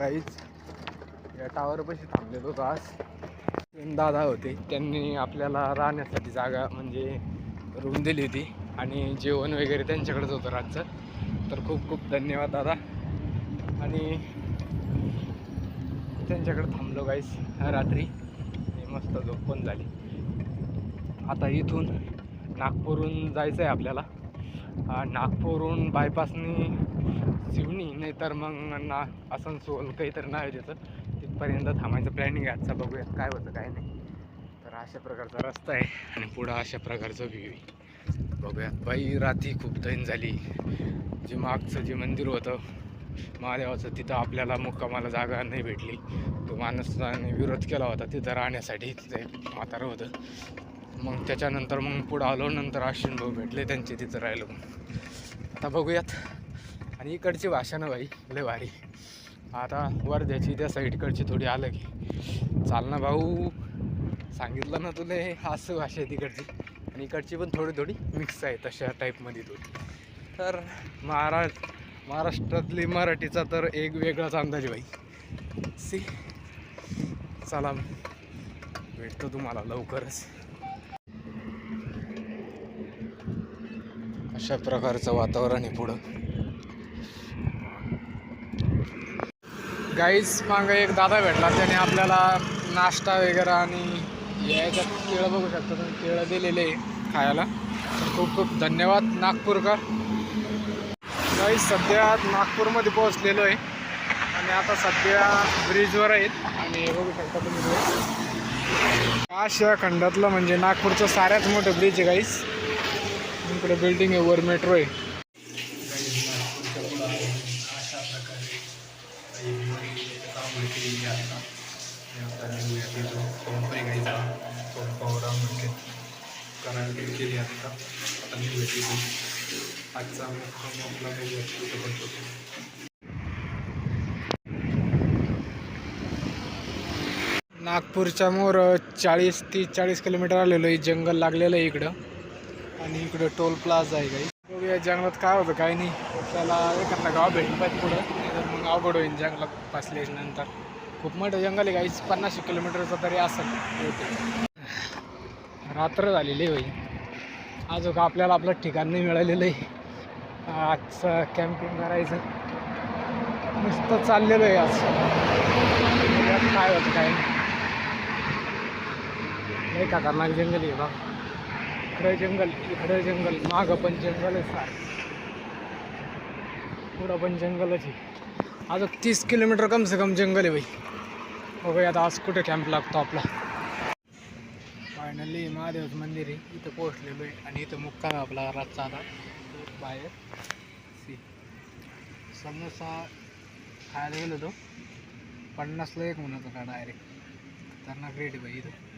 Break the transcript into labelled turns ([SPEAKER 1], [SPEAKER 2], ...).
[SPEAKER 1] काहीच. या टावरपाशी थांबलेलो होतो आज. दादा होते. त्यांनी आपल्याला राहण्यासाठी जागा म्हणजे रूम दिली होती. आणि जेवण वगैरे त्यांच्याकडेच होतं रातचं. तर खूप खूप धन्यवाद दादा. आणि त्यांच्याकडे थांबलो गाईस रात्री. मस्त झोप पण झाली. आता इथून नागपूरहून जायचं आहे आपल्याला नागपूरहून बायपासनी शिवणी नाही तर मग ना आसनसोल काहीतरी नाव त्याचं. तिथपर्यंत थांबायचं प्लॅनिंग आहे आजचा बघूयात काय होतं काय नाही. तर अशा प्रकारचा रस्ता आहे आणि पुढं अशा प्रकारचं व्ह्यू आहे. बघूयात बाई रात्री खूप दैन झाली. जे मागचं जे मंदिर होतं महादेवाचं तिथं आपल्याला मुक्कामाला जागा नाही भेटली. तो माणसाने विरोध केला होता तिथं राहण्यासाठी तिथं म्हातारं होतं. मग त्याच्यानंतर मग पुढं आलो नंतर आश्विन भाऊ भेटले त्यांचे तिथं राहिलो. आता बघूयात आणि इकडची भाषा ना भाई लय भारी. आता वर्ध्याची त्या साईडकडची थोडी आलं की चाल ना भाऊ. सांगितलं ना तुला असं भाषा आहे तिकडची. आणि इकडची पण थोडी थोडी मिक्स आहे तशा टाईपमध्ये थोडी. तर महाराज महाराष्ट्रातली मराठीचा तर एक वेगळाच अंदाज भाई. सी. चला भेटतो तुम्हाला लवकरच. अशा प्रकारचं वातावरण आहे पुढं. गाईच मागं एक दादा भेटला त्याने आपल्याला नाश्ता वगैरे आणि याच्यात केळं बघू शकता तुम्ही केळं दिलेले आहे खायला. खूप खूप धन्यवाद नागपूरकर. गाईज सध्या नागपूरमध्ये पोहोचलेलो आहे. आणि आता सध्या ब्रिजवर आहेत. आणि हे बघू शकता तुम्ही आशिया खंडातलं म्हणजे नागपूरचं साऱ्यात मोठं ब्रिज आहे काहीच इकडे बिल्डिंग आहे वर मेट्रो आहे. म्हणजे केली आता. आजचा आपला नागपूरच्या मोर चाळीस तीस चाळीस किलोमीटर आलेलो आहे. जंगल लागलेलं आहे इकडं. आणि इकडं टोल प्लाझा आहे काही. बघूया जंगलात काय होतं काय नाही. त्याला एखादा गाव भेटलं पाहिजे पुढं. तर मग अवघड होईल जंगलात नंतर खूप मोठं जंगल आहे काहीच पन्नास किलोमीटरचं तरी असेल. रात्र झालेली होईल अजून का आपल्याला आपलं ठिकाण नाही मिळालेलं आहे. आजचं कॅम्पिंग करायचं. नुसतं चाललेलं आहे आज. काय होतं काय नाही. का खतरनाक जंगल आहे बा. इकडं जंगल इकडं जंगल मागं पण जंगल आहे सार पुढं पण जंगलच आहे. अजून तीस किलोमीटर कम से कम जंगल आहे भाई. बघा आता आज कुठे कॅम्प लागतो आपला. फायनली महादेवचं मंदिर आहे. इथं पोहोचलेलो आहे आणि इथं मुक्काम आहे आपला रातचा आता. बाहेर. सी समोसा खायला गेलो तो पन्नासला एक म्हणत होता डायरेक्ट खतरनाक रेट आहे बाई इथं.